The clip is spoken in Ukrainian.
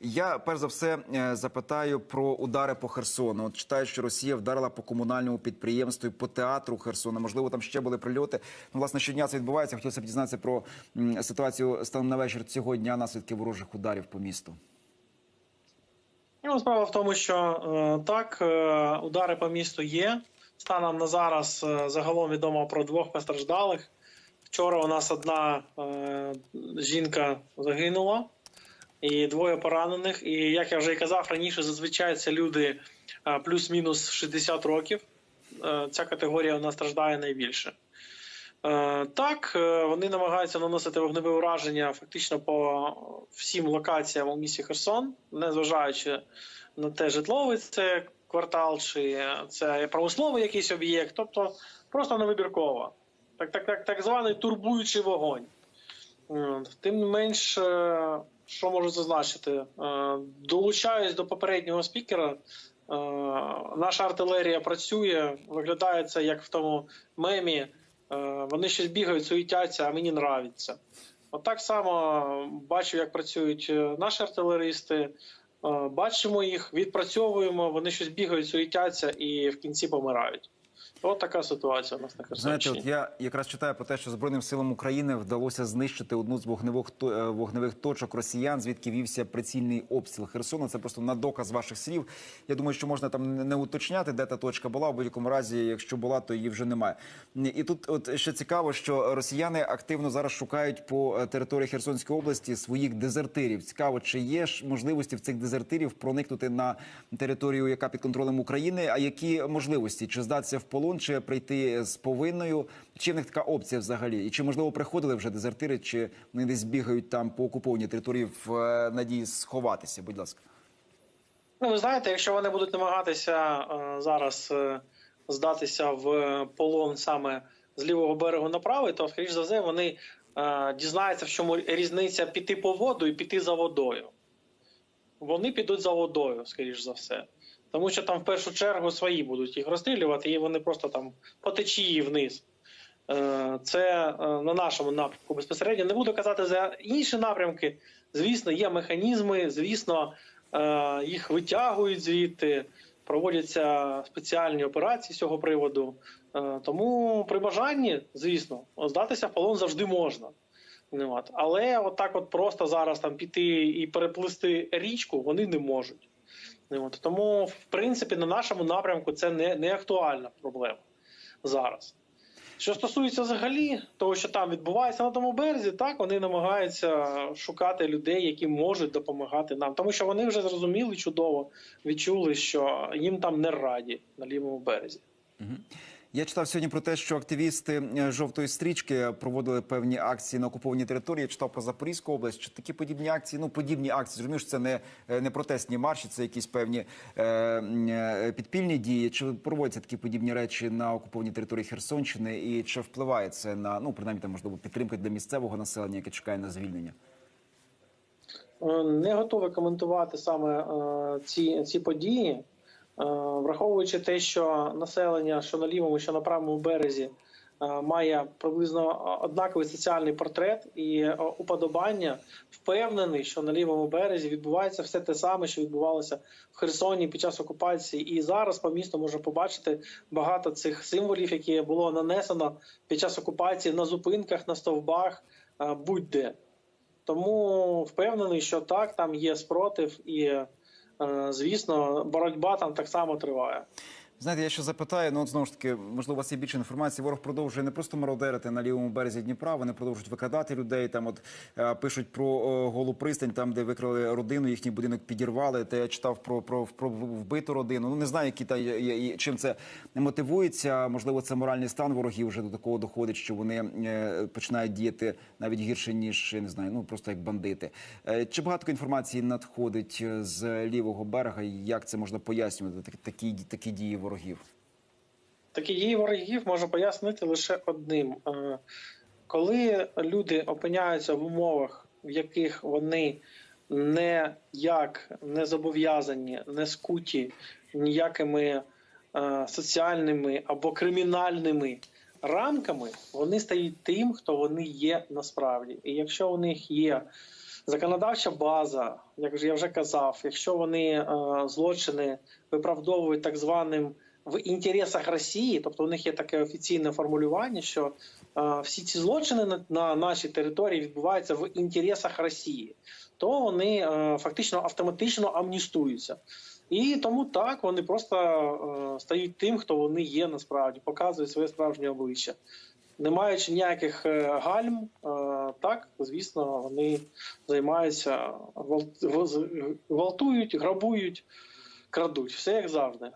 Я перш за все е, запитаю про удари по Херсону. От читаю, що Росія вдарила по комунальному підприємству і по театру Херсона. Можливо, там ще були прильоти. Ну, власне, щодня це відбувається. Хотілося б дізнатися про ситуацію станом на вечір цього дня, наслідки ворожих ударів по місту. Ну, справа в тому, що е, так, е, удари по місту є. Станом на зараз загалом відомо про двох постраждалих. Вчора у нас одна жінка загинула і двоє поранених. І як я вже і казав раніше, зазвичай це люди е, плюс-мінус 60 років. Е, ця категорія нас страждає найбільше. Е, Так, вони намагаються наносити вогневе ураження фактично по всім локаціям у місті Херсон, незважаючи на те, житловий це квартал, чи це промисловий якийсь об'єкт, тобто просто невибірково. Так, так, так, так званий турбуючий вогонь. Тим не менш, що можу зазначити, Е, долучаюсь до попереднього спікера. Е, Наша артилерія працює, виглядає це як в тому мемі. Е, Вони щось бігають, суетяться, а мені нравиться. От так само бачу, як працюють наші артилеристи. Бачимо їх, відпрацьовуємо, вони щось бігають, суетяться і в кінці помирають. От така ситуація у нас на Знаєте, от я якраз читаю про те, що Збройним силам України вдалося знищити одну з вогневих е, вогневих точок росіян, звідки вівся прицільний обстріл Херсона. Це просто на доказ ваших слів. Я думаю, що можна там не- не уточняти, де та точка була. У будь-якому разі, якщо була, то її вже немає. І тут, от ще цікаво, що росіяни активно зараз шукають по е, території Херсонської області своїх дезертирів. Цікаво, чи є ж можливості в цих дезертирів проникнути на територію, яка під контролем України. А які можливості? Чи здатися в полон, чи прийти з повинною? Чи в них така опція взагалі? І чи можливо приходили вже дезертири, чи вони десь бігають там по окупованій території в е, надії сховатися? Будь ласка. Ну, ви знаєте, якщо вони будуть намагатися е, зараз е, здатися в полон саме з лівого берегу на правий, то, скоріш за все, вони е, дізнаються, в чому різниця піти по воду і піти за водою. Вони підуть за водою, скоріш за все. Тому що там в першу чергу свої будуть їх розстрілювати, і вони просто там по течії вниз. Е, Це е, на нашому напрямку безпосередньо. Не буду казати за інші напрямки. Звісно, є механізми, звісно, е, їх витягують звідти, проводяться спеціальні операції з цього приводу. Тому при бажанні, звісно, здатися в полон завжди можна. Ну. Але отак, от просто зараз там піти і переплисти річку, вони не можуть. От. Тому, в принципі, на нашому напрямку це не, не актуальна проблема зараз. Що стосується взагалі того, що там відбувається на тому березі, так вони намагаються шукати людей, які можуть допомагати нам, тому що вони вже зрозуміли чудово, відчули, що їм там не раді на лівому березі. Я читав сьогодні про те, що активісти е, жовтої стрічки проводили певні акції на окупованій території. Я читав про Запорізьку область. Чи такі подібні акції? Ну подібні акції. Зрозумів, що це не, е, не протестні марші, це якісь певні е, е, підпільні дії. Чи проводяться такі подібні речі на окупованій території Херсонщини? І чи впливає це на ну принаймні там можливо підтримка для місцевого населення, яке чекає на звільнення? Не готовий коментувати саме е, ці, ці події, враховуючи те, що населення, що на лівому, що на правому березі, е, має приблизно однаковий соціальний портрет і е, уподобання, впевнений, що на лівому березі відбувається все те саме, що відбувалося в Херсоні під час окупації. І зараз по місту можна побачити багато цих символів, які було нанесено під час окупації на зупинках, на стовбах, е, будь-де. Тому впевнений, що так, там є спротив, і е, звісно, боротьба там так само триває. Знаєте, я ще запитаю, ну от знову ж таки, можливо, у вас є більше інформації. Ворог продовжує не просто мародерити на лівому березі Дніпра, вони продовжують викрадати людей. Там от е, пишуть про е, голу пристань, там де викрали родину, їхній будинок підірвали. Та я читав про, про, про вбиту родину. Ну не знаю, які та є- чим це мотивується. Можливо, це моральний стан ворогів вже до такого доходить, що вони е, починають діяти навіть гірше ніж не знаю, ну просто як бандити. Е, Чи багато інформації надходить з лівого берега? і Як це можна пояснювати? Такі, такі дії ворогів? Такі дії ворогів можу пояснити лише одним: Е, коли люди опиняються в умовах, в яких вони ніяк не зобов'язані, не скуті ніякими е, соціальними або кримінальними рамками, вони стають тим, хто вони є насправді. І якщо у них є Законодавча база, як я вже казав, якщо вони е, злочини виправдовують так званим в інтересах Росії, тобто у них є таке офіційне формулювання, що е, всі ці злочини на, на нашій території відбуваються в інтересах Росії, то вони е, фактично автоматично амністуються. І тому так вони просто стають тим, хто вони є насправді, показують своє справжнє обличчя. Не маючи ніяких е, гальм, е, так, звісно, вони займаються гвалт- гвалтують, грабують, крадуть. Все як завжди.